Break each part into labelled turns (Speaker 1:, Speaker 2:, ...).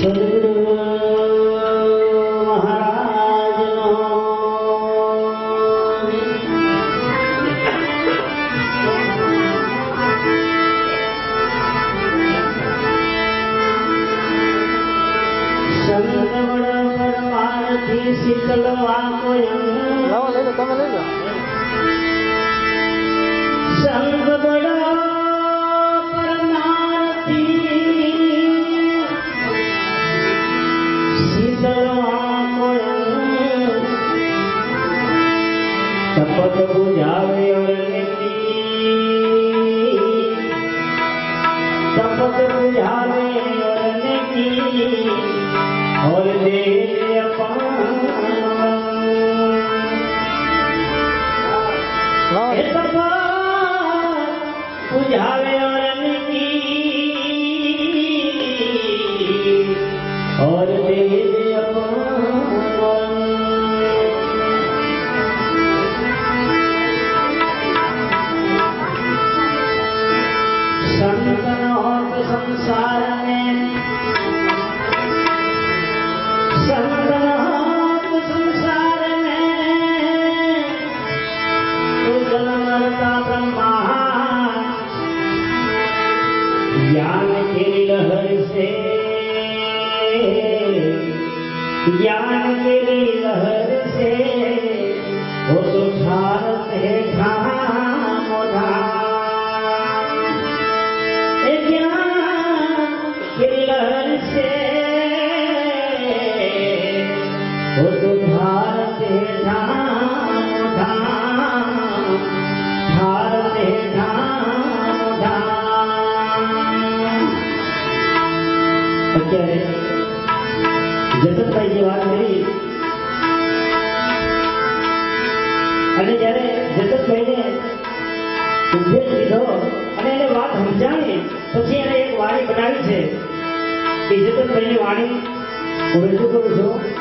Speaker 1: Hallelujah. Bihar જગતભાઈને ઉદ્દેશ લીધો અને એને વાત સમજાણી પછી એને એક વાણી બનાવી છે. એ જગતભાઈની વાણી હું રજૂ કરું છું?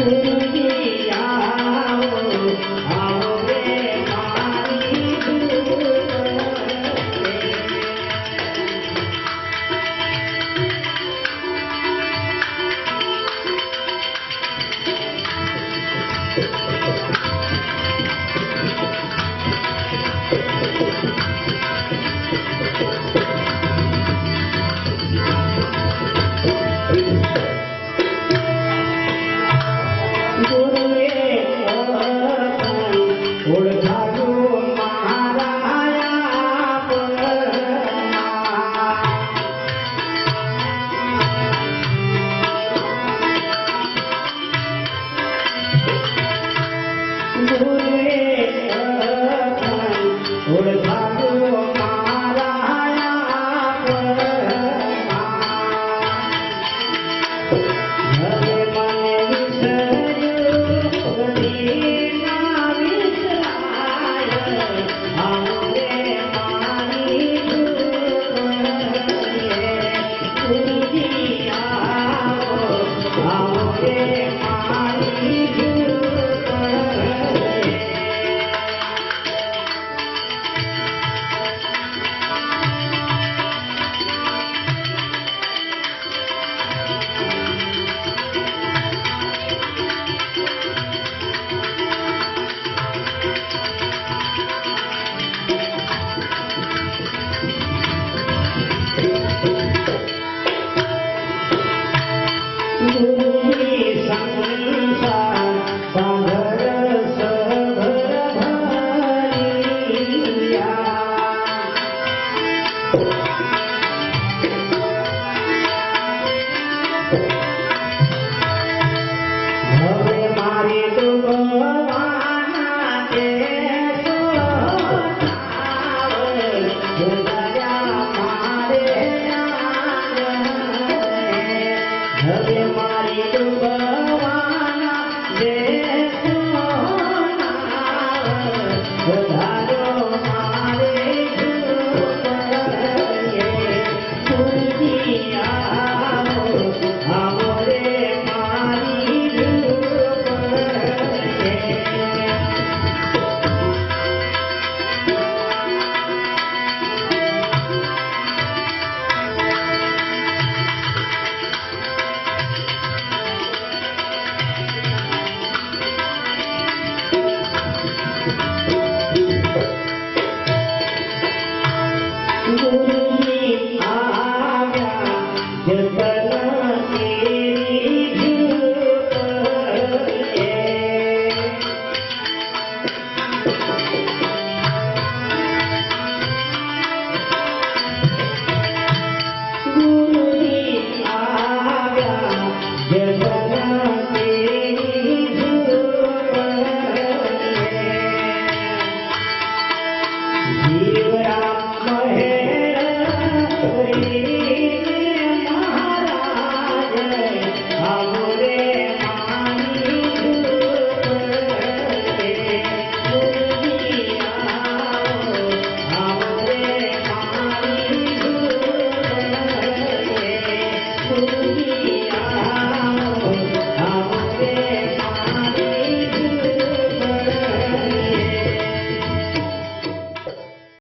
Speaker 1: clearly Thank you.